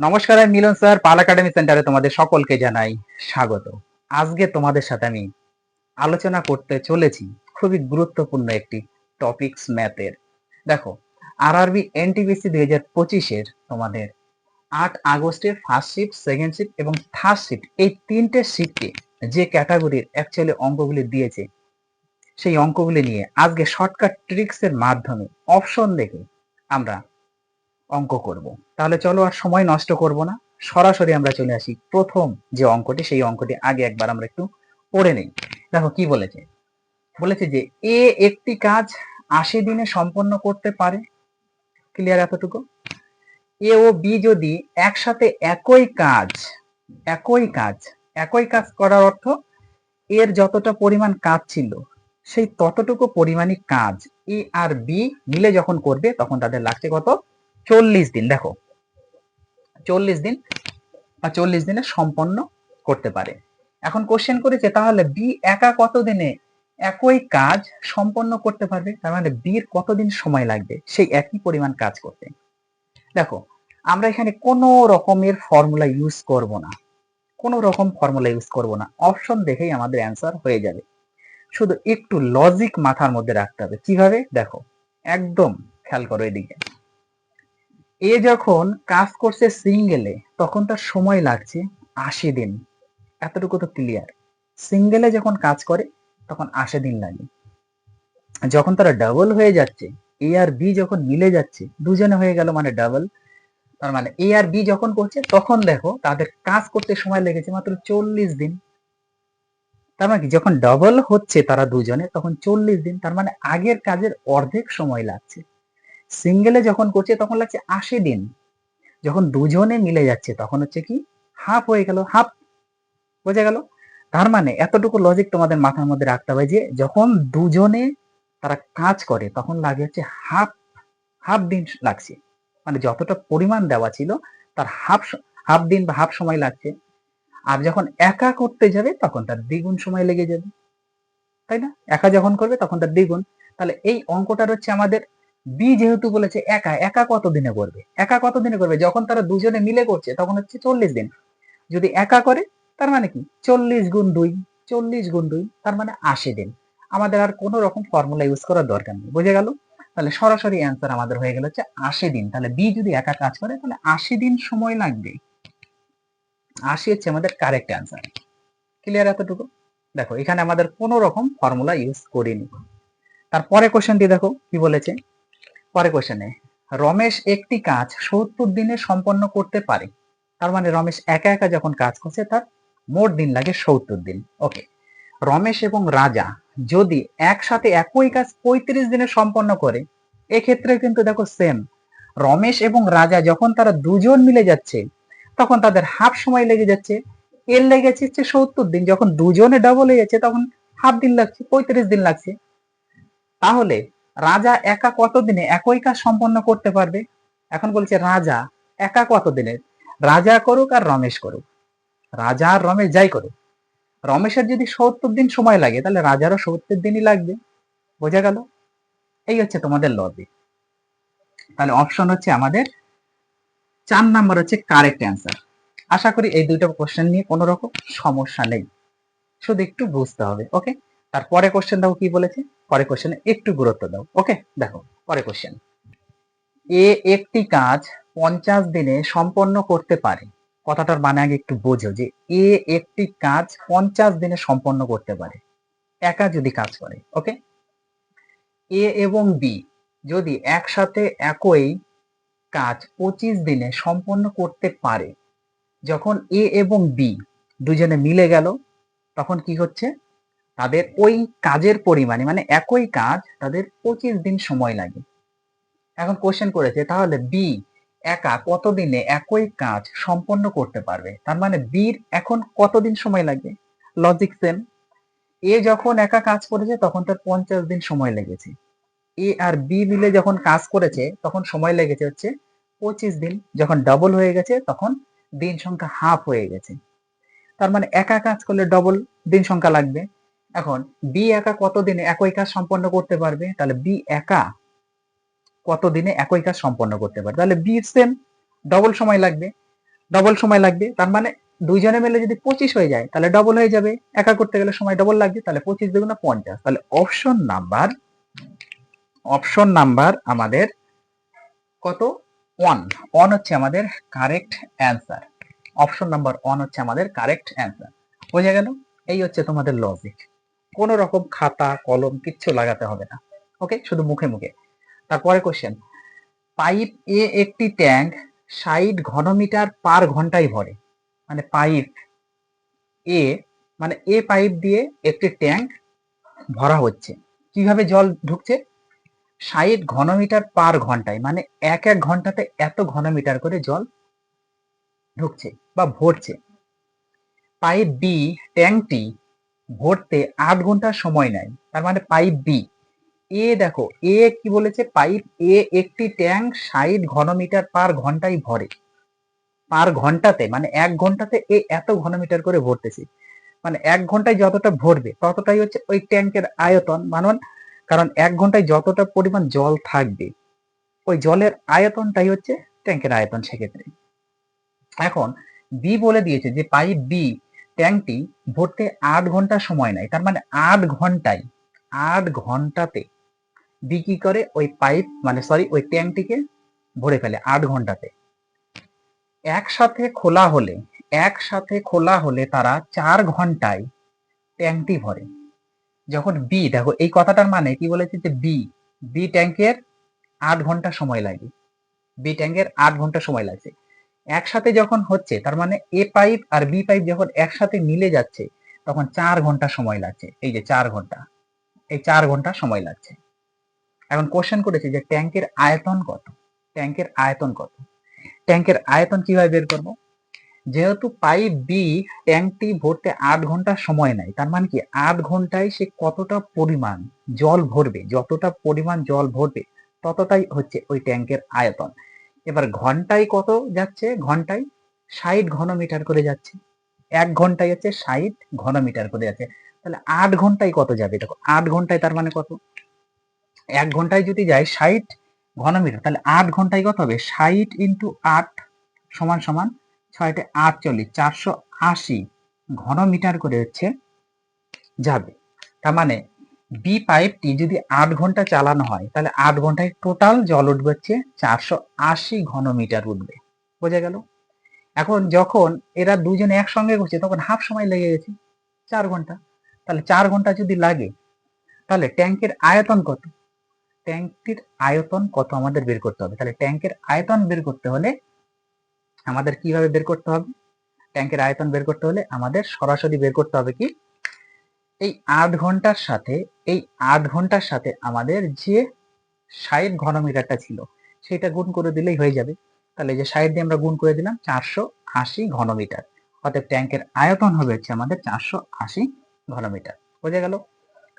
নমস্কার, আমি মিলন স্যার, পাল একাডেমি সেন্টারে তোমাদের সকলকে জানাই স্বাগত। আজকে তোমাদের সাথে আমি আলোচনা করতে চলেছি খুবই গুরুত্বপূর্ণ একটি টপিকস ম্যাথের দেখো আরআরবি এনটিবিসি দুই হাজার পঁচিশের তোমাদের আট আগস্টের ফার্স্ট শিফট সেকেন্ড শিফট এবং থার্ড শিফট এই তিনটে শিফটে যে ক্যাটাগরির অ্যাকচুয়ালি অঙ্কগুলি দিয়েছে, সেই অঙ্কগুলি নিয়ে আজকে শর্টকাট ট্রিক্সের মাধ্যমে অপশন দেখে আমরা অঙ্ক করব। তাহলে চলো আর সময় নষ্ট করব না। সরাসরি আমরা চলে আসি প্রথম যে অঙ্কটি, সেই অঙ্কটি আগে একবার আমরা একটু পড়ে নেই। দেখো কি বলেছে? বলেছে যে, এ একটি কাজ আশি দিনে সম্পন্ন করতে পারে। ক্লিয়ার এতটুকু? এ ও বি যদি একসাথে একই কাজ একই কাজ একই কাজ করার অর্থ এর যতটা পরিমাণ কাজ ছিল, সেই ততটুকু পরিমাণই কাজ এ আর বি মিলে যখন করবে, তখন তাদের লাগছে কত? চল্লিশ দিন, দেখো। চল্লিশ দিন বা চল্লিশ দিনে সম্পন্ন করতে পারে। এখন কোশ্চেন করেছে, তাহলে বি একা কত দিনে একই কাজ সম্পন্ন করতে পারবে? তার মানে বির কতদিন সময় লাগবে? সেই একই পরিমাণ কাজ করতে। দেখো, আমরা এখানে কোনো রকমের ফর্মুলা ইউজ করব না। কোনো রকম ফর্মুলা ইউজ করব না। অপশন দেখেই আমাদের অ্যান্সার হয়ে যাবে। শুধু একটু লজিক মাথার মধ্যে রাখতে হবে। কীভাবে? দেখো, একদম খেয়াল করো এদিকে। এ যখন কাজ করছে সিঙ্গেলে তখন তার সময় লাগছে আশি দিন। এতটুকু তো ক্লিয়ার সিঙ্গেলে যখন কাজ করে, তখন আশি দিন লাগে। যখন তারা ডাবল হয়ে যাচ্ছে এ আর বি যখন মিলে যাচ্ছে, দুজনে হয়ে গেল মানে ডাবল তার মানে এ আর বি যখন করছে, তখন দেখো তাদের কাজ করতে সময় লেগেছে মাত্র চল্লিশ দিন। তার মানে যখন ডাবল হচ্ছে তারা দুজনে, তখন চল্লিশ দিন। তার মানে আগের কাজের অর্ধেক সময় লাগছে। সিঙ্গেলে যখন করছে, তখন লাগছে আশি দিন। যখন দুজনে মিলে যাচ্ছে, তখন হচ্ছে কি হাফ হয়ে গেল হাফ বোঝা গেল? তার মানে এতটুকু লজিক তোমাদের মাথার মধ্যে রাখতে হবে যে, যখন দুজনে তারা কাজ করে, তখন লাগে হচ্ছে হাফ হাফ দিন লাগছে। মানে যতটা পরিমাণ দেওয়া ছিল, তার হাফ হাফ দিন বা হাফ সময় লাগছে। আর যখন একা করতে যাবে, তখন তার দ্বিগুণ সময় লেগে যাবে। তাই না? একা যখন করবে, তখন তার দ্বিগুণ। তাহলে এই অঙ্কটার হচ্ছে আমাদের বি যেহেতু বলেছে একা একা কত দিনে করবে? একা কত দিনে করবে? যখন তারা দুজনে মিলে করছে, তখন হচ্ছে চল্লিশ দিন। যদি একা করে, তার মানে কি? চল্লিশ গুণ দুই, চল্লিশ গুণ দুই, তার মানে আশি দিন। আমাদের আর কোনো রকম ফর্মুলা ইউজ করার দরকার নেই। বুঝে গেল? তাহলে সরাসরি অ্যান্সার আমাদের হয়ে গেল হচ্ছে আশি দিন। তাহলে বি যদি একা কাজ করে, তাহলে আশি দিন সময় লাগবে। আশি হচ্ছে আমাদের কারেক্ট অ্যান্সার ক্লিয়ার এতটুকু? দেখো, এখানে আমাদের কোনো রকম ফর্মুলা ইউজ করিনি। তারপরে কোশ্চেনটি দেখো, কি বলেছে? পরে কোশ্চেনে রমেশ একটি কাজ সত্তর দিনে সম্পন্ন করতে পারে। তার মানে রমেশ একা একা যখন কাজ করছে, তার মোট দিন লাগে সত্তর দিন। ওকে রমেশ এবং রাজা যদি একসাথে একই কাজ পঁয়ত্রিশ দিনে সম্পন্ন করে, এক্ষেত্রে কিন্তু দেখো সেম রমেশ এবং রাজা যখন তারা দুজন মিলে যাচ্ছে, তখন তাদের হাফ সময় লেগে যাচ্ছে। এর লেগেছে হচ্ছে সত্তর দিন। যখন দুজনে ডাবল হয়ে যাচ্ছে, তখন হাফ দিন লাগছে, পঁয়ত্রিশ দিন লাগছে। তাহলে রাজা একা কত দিনে একই কাজ সম্পন্ন করতে পারবে? এখন বলছে, রাজা একা কত দিনে রাজা করুক আর রমেশ করুক। রাজা আর রমেশ যাই করুক। রমেশের যদি সত্তর দিন সময় লাগে, তাহলে রাজারও সত্তর দিনই লাগবে। বোঝা গেল? এই হচ্ছে তোমাদের লজিক তাহলে অপশন হচ্ছে আমাদের চার নাম্বার হচ্ছে কারেক্ট অ্যান্সার আশা করি এই দুইটা কোশ্চেন নিয়ে কোনো রকম সমস্যা নেই। শুধু একটু বুঝতে হবে ওকে তারপরে কোশ্চেন দাও কি বলেছে? পরে কোশ্চেনে একটু গুরুত্ব দাও ওকে দেখো পরে কোশ্চেন এ একটি কাজ পঞ্চাশ দিনে সম্পন্ন করতে পারে। কথাটার মানে আগে একটু বোঝো যে এ একটি কাজ পঞ্চাশ দিনে সম্পন্ন করতে পারে। একা যদি কাজ করে ওকে এ এবং বি যদি একসাথে একই কাজ পঁচিশ দিনে সম্পন্ন করতে পারে, যখন এ এবং বি দুজনে মিলে গেল, তখন কি হচ্ছে? তাদের ওই কাজের পরিমাণে মানে একই কাজ, তাদের পঁচিশ দিন সময় লাগে। এখন কোশ্চেন করেছে, তাহলে বি একা কতদিনে একই কাজ সম্পন্ন করতে পারবে? তার মানে বির এখন কতদিন সময় লাগবে লজিক সেম এ যখন একা কাজ করেছে, তখন তার পঞ্চাশ দিন সময় লেগেছে। এ আর বি মিলে যখন কাজ করেছে, তখন সময় লেগেছে হচ্ছে পঁচিশ দিন। যখন ডবল হয়ে গেছে, তখন দিন সংখ্যা হাফ হয়ে গেছে। তার মানে একা কাজ করলে ডবল দিন সংখ্যা লাগবে। এখন বি একা কত দিনে একই কাজ সম্পন্ন করতে পারবে? তাহলে বি একা কত দিনে একই কাজ সম্পন্ন করতে পারবে? তাহলে বি সেম ডবল সময় লাগবে। ডবল সময় লাগবে, তার মানে দুইজনে মিলে যদি পঁচিশ হয়ে যায়, তাহলে ডবল হয়ে যাবে। একা করতে গেলে সময় ডবল লাগবে, তাহলে পঁচিশ দুগুণা পঞ্চাশ। তাহলে অপশন নাম্বার অপশন নাম্বার আমাদের কত? ওয়ান ওয়ান হচ্ছে আমাদের correct answer option number one হচ্ছে আমাদের কারেক্ট অ্যান্সার বোঝা গেল? এই হচ্ছে তোমাদের লজিক কোনো রকম খাতা, কলম কিচ্ছু লাগাতে হবে না। ওকে শুধু মুখে মুখে। তারপরে কোশ্চেন পাইপ এ একটি ট্যাঙ্ক ষাট ঘনমিটার পার ঘন্টায় ভরে। মানে পাইপ এ মানে এ পাইপ দিয়ে একটি ট্যাঙ্ক ভরা হচ্ছে। কীভাবে জল ঢুকছে? ষাট ঘনমিটার পার ঘন্টায় মানে এক এক ঘন্টাতে এত ঘনমিটার করে জল ঢুকছে বা ভরছে। পাইপ বি ট্যাঙ্কটি ভরতে আট ঘণ্টা সময় নেয়, তার মানে পাইপ বি এ দেখো এ কি বলেছে? পাইপ এ একটি ট্যাঙ্ক ষাট ঘনমিটার পার ঘন্টায় ভরে। পার ঘন্টাতে মানে এক ঘন্টাতে এ এত ঘনমিটার করে ভরতেছে। মানে এক ঘন্টায় যতটা ভরবে, ততটাই হচ্ছে ওই ট্যাঙ্কের আয়তন, মানন? কারণ এক ঘন্টায় যতটা পরিমাণ জল থাকবে, ওই জলের আয়তনটাই হচ্ছে ট্যাঙ্কের আয়তন সেক্ষেত্রে। এখন বি বলে দিয়েছে যে পাইপ বি ট্যাঙ্কটি ভরতে আট ঘণ্টা সময় নেয়। তার মানে আট ঘন্টায়, আট ঘন্টাতে বি করে? ওই পাইপ মানে সরি ওই ট্যাঙ্কটিকে ভরে ফেলে আট ঘন্টাতে। একসাথে খোলা হলে, একসাথে খোলা হলে তারা চার ঘন্টায় ট্যাঙ্কটি ভরে। যখন বি দেখো এই কথাটার মানে কি বলেছে যে বি বি ট্যাঙ্কের আট ঘণ্টা সময় লাগে। বি ট্যাঙ্কের আট ঘণ্টা সময় লাগছে। একসাথে যখন হচ্ছে, তার মানে এ পাইপ আর বি পাইপ যখন একসাথে মিলে যাচ্ছে, তখন চার ঘণ্টা সময় লাগছে। এই যে চার ঘণ্টা, এই চার ঘণ্টা সময় লাগছে। এখন কোশ্চেন করেছে যে ট্যাঙ্কের আয়তন কত? ট্যাঙ্কের আয়তন কত? ট্যাঙ্কের আয়তন কীভাবে বের করব? যেহেতু পাইপ বি ট্যাঙ্কটি ভরতে আট ঘণ্টা সময় নেয়, তার মানে কি আট ঘন্টায় সে কতটা পরিমাণ জল ভরবে, যতটা পরিমাণ জল ভরবে, ততটাই হচ্ছে ওই ট্যাঙ্কের আয়তন। এবার ঘন্টায় কত যাচ্ছে? ঘন্টায় ষাট ঘনমিটার করে যাচ্ছে। এক ঘন্টায় হচ্ছে ষাট ঘনমিটার করে যাচ্ছে। তাহলে আট ঘন্টায় কত যাবে? দেখো, আট ঘন্টায় তার মানে কত? এক ঘন্টায় যদি যায় ষাট ঘনমিটার, তাহলে আট ঘন্টায় কত হবে? ষাট ইন্টু আট সমান সমান ছয়টে আটচল্লিশ চারশো আশি ঘনমিটার করে হচ্ছে যাবে। তার মানে বি পাইপটি যদি আট ঘণ্টা চালানো হয়, তাহলে আট ঘন্টায় টোটাল জল উঠবে হচ্ছে চারশো আশি ঘনমিটার উঠবে। বোঝা গেল? এখন যখন এরা দুজনে একসঙ্গে করছে তখন হাফ সময় লেগে গেছে, চার ঘণ্টা। তাহলে চার ঘণ্টা যদি লাগে, তাহলে ট্যাঙ্কের আয়তন কত? ট্যাঙ্কটির আয়তন কত আমাদের বের করতে হবে? তাহলে ট্যাঙ্কের আয়তন বের করতে হলে আমাদের কীভাবে বের করতে হবে? ট্যাঙ্কের আয়তন বের করতে হলে আমাদের সরাসরি বের করতে হবে কি? এই আট ঘণ্টার সাথে, এই আট ঘণ্টার সাথে আমাদের যে ষাট ঘনমিটারটা ছিল, সেটা গুণ করে দিলেই হয়ে যাবে। তাহলে যে ষাট দিয়ে আমরা গুণ করে দিলাম চারশো আশি ঘনমিটার। অতএব ট্যাঙ্কের আয়তন হবে হচ্ছে আমাদের চারশো আশি ঘনমিটার। বোঝা গেল?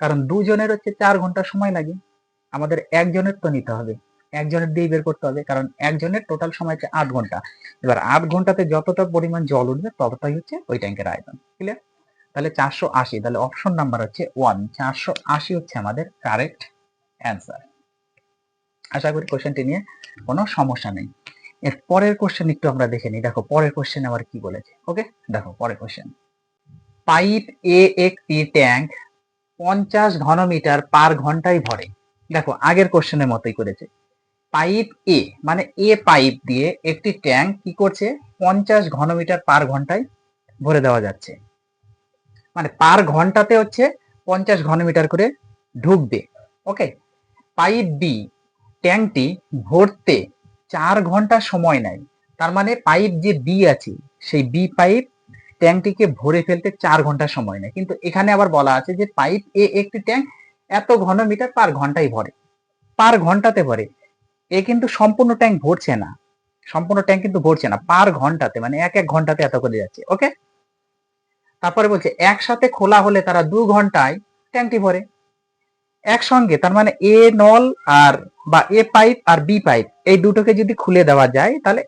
কারণ দুজনের হচ্ছে চার ঘণ্টা সময় লাগে। আমাদের একজনের তো নিতে হবে। একজনের দিয়ে বের করতে হবে। কারণ একজনের টোটাল সময় হচ্ছে আট ঘণ্টা। এবার আট ঘন্টাতে যতটা পরিমাণ জল উঠবে ততটাই হচ্ছে ওই ট্যাঙ্কের আয়তন। ক্লিয়ার তাহলে চারশো আশি, তাহলে অপশন নাম্বার হচ্ছে ওয়ান চারশো আশি হচ্ছে আমাদের কারেক্ট অ্যান্সার আশা করি কোশ্চেনটি নিয়ে কোনো সমস্যা নেই। এর পরের কোশ্চেন একটু আমরা দেখে নিই। দেখো, পরের কোশ্চেন আবার কি বলেছে? ওকে দেখো, পরের কোশ্চেন পাইপ এ একটি ট্যাঙ্ক পঞ্চাশ ঘনমিটার পার ঘন্টায় ভরে। দেখো, আগের কোশ্চেনের মতোই করেছে। পাইপ এ মানে এ পাইপ দিয়ে একটি ট্যাঙ্ক কি করছে? পঞ্চাশ ঘনমিটার পার ঘন্টায় ভরে দেওয়া যাচ্ছে। মানে পার ঘন্টাতে হচ্ছে পঞ্চাশ ঘনমিটার করে ঢুকবে। ওকে পাইপ বি ট্যাঙ্কটি ভরতে চার ঘণ্টা সময় নেয়। তার মানে পাইপ যে বি আছে, সেই বি পাইপ ট্যাঙ্কটিকে ভরে ফেলতে চার ঘণ্টা সময় নেয়। কিন্তু এখানে আবার বলা আছে যে পাইপ এ একটি ট্যাঙ্ক এত ঘনমিটার পার ঘন্টায় ভরে। পার ঘন্টাতে ভরে। এ কিন্তু সম্পূর্ণ ট্যাঙ্ক ভরছে না। সম্পূর্ণ ট্যাঙ্ক কিন্তু ভরছে না। পার ঘন্টাতে মানে এক এক ঘন্টাতে এত করে যাচ্ছে। ওকে তারপরে বলছে, একসাথে খোলা হলে তারা দু ঘন্টায় ট্যাঙ্কটি ভরে। একসঙ্গে, তার মানে এ নল আর বা এ পাইপ আর বি পাইপ, এই দুটোকে যদি খুলে দেওয়া যায়, তাহলে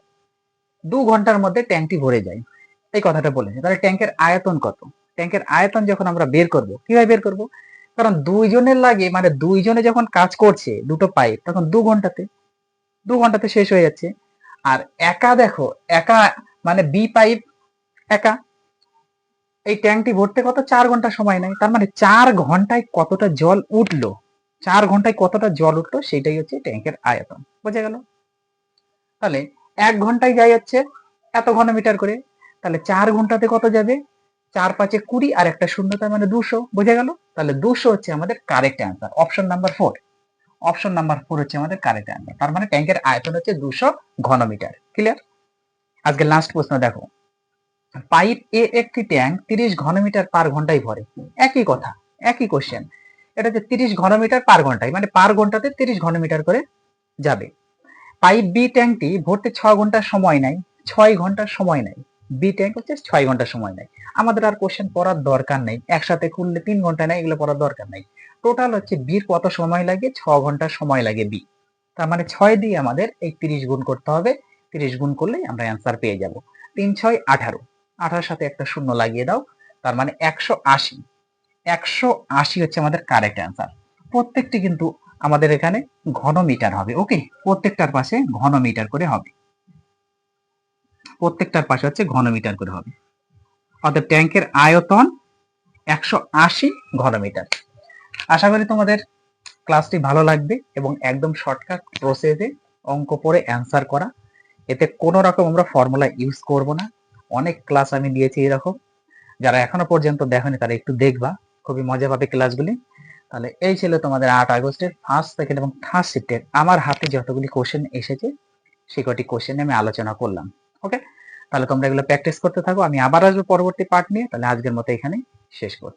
দু ঘণ্টার মধ্যে ট্যাঙ্কটি ভরে যায়। এই কথাটা বলেছে। তাহলে ট্যাঙ্কের আয়তন কত? ট্যাঙ্কের আয়তন যখন আমরা বের করব, কীভাবে বের করব? কারণ দুইজনের লাগে মানে দুইজনে যখন কাজ করছে দুটো পাইপ, তখন দু ঘন্টাতে দু ঘন্টাতে শেষ হয়ে যাচ্ছে। আর একা দেখো, একা মানে বি পাইপ একা এই ট্যাঙ্কটি ভরতে কত চার ঘণ্টা সময় নেয়? তার মানে চার ঘন্টায় কতটা জল উঠল? চার ঘন্টায় কতটা জল উঠল? সেটাই হচ্ছে ট্যাঙ্কের আয়তন। বোঝা গেল? তাহলে এক ঘন্টায় যাই হচ্ছে এত ঘনমিটার করে। তাহলে চার ঘন্টাতে কত যাবে? চার পাঁচে কুড়ি আর একটা শূন্য তার মানে দুশো। বোঝা গেল? তাহলে দুশো হচ্ছে আমাদের correct answer. Option number four. Option number four হচ্ছে আমাদের কারেক্ট অ্যান্সার। তার মানে ট্যাঙ্কের আয়তন হচ্ছে দুশো ঘনমিটার ক্লিয়ার? আজকে লাস্ট প্রশ্ন দেখো। পাইপ এ একটি ট্যাঙ্ক তিরিশ ঘনমিটার পার ঘন্টায় ভরে। একই কথা, একই কোশ্চেন এটা হচ্ছে তিরিশ ঘনমিটার পার ঘন্টায় মানে পার ঘন্টাতে তিরিশ ঘনমিটার করে যাবে। পাইপ বি ট্যাঙ্কটি ভরতে ছ ঘণ্টা সময় নেয়, ছয় ঘণ্টার সময় নেয়। বি ট্যাঙ্ক হচ্ছে ছয় ঘণ্টা সময় নেয়। আমাদের আর কোশ্চেন পড়ার দরকার নেই। একসাথে খুললে তিন ঘণ্টা নেয়, এগুলো পড়ার দরকার নেই। টোটাল হচ্ছে বির কত সময় লাগে? ছ ঘণ্টা সময় লাগে বি। তার মানে ছয় দিয়ে আমাদের এই তিরিশ গুণ করতে হবে। তিরিশ গুণ করলেই আমরা অ্যান্সার পেয়ে যাব। তিন, ছয়, আঠারো। আঠারোর সাথে একটা শূন্য লাগিয়ে দাও, তার মানে একশো আশি। একশো আশি হচ্ছে আমাদের কারেক্ট অ্যান্সার প্রত্যেকটি কিন্তু আমাদের এখানে ঘন মিটার হবে ওকে প্রত্যেকটার পাশে ঘন মিটার করে হবে। প্রত্যেকটার পাশে হচ্ছে ঘন মিটার করে হবে। অর্থাৎ ট্যাঙ্কের আয়তন একশো আশি ঘনমিটার। আশা করি তোমাদের ক্লাসটি ভালো লাগবে এবং একদম শর্টকাট প্রসেসে অঙ্ক পড়ে অ্যান্সার করা। এতে কোনো রকম আমরা ফর্মুলা ইউজ করব না। অনেক ক্লাস আমি দিয়েছি এরকম। যারা এখনও পর্যন্ত দেখেনি, তারা একটু দেখবা। খুবই মজা পাবে ক্লাসগুলি তাহলে এই ছিল তোমাদের আট আগস্টের ফার্স্ট সেকেন্ড এবং থার্ড শিফটের আমার হাতে যতগুলি কোশ্চেন এসেছে, সে কটি কোশ্চেন আমি আলোচনা করলাম। ওকে তাহলে তোমরা এগুলো প্র্যাকটিস করতে থাকো। আমি আবার আসব পরবর্তী পার্ট নিয়ে। তাহলে আজকের মতো এখানে শেষ করছি।